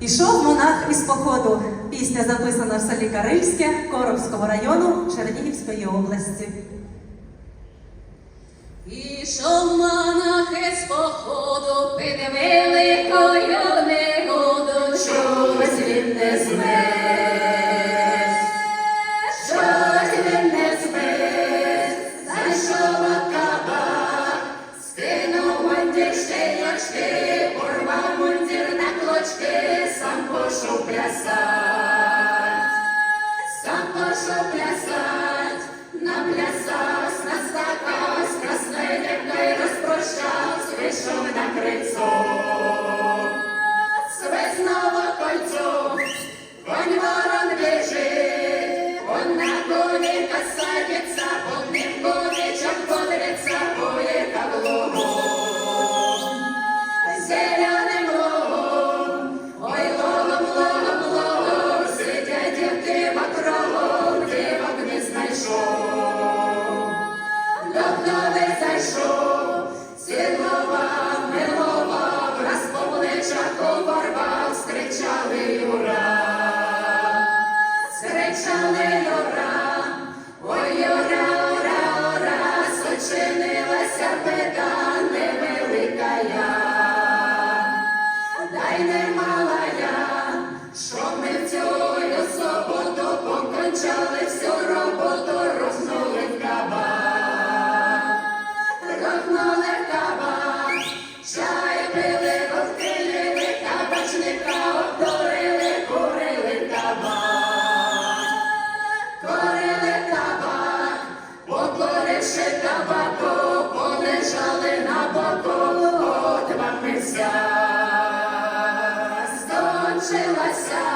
Ішов монах із походу. Пісня записана в селі Карильське Коровського району Чернігівської області. Ішов монах із походу, під великою негоду, чогось він не зме. плясать, сам пошел плясать, наплясать, на заказ, красной лепкой распрощался, на крыльцо. Насмажилася.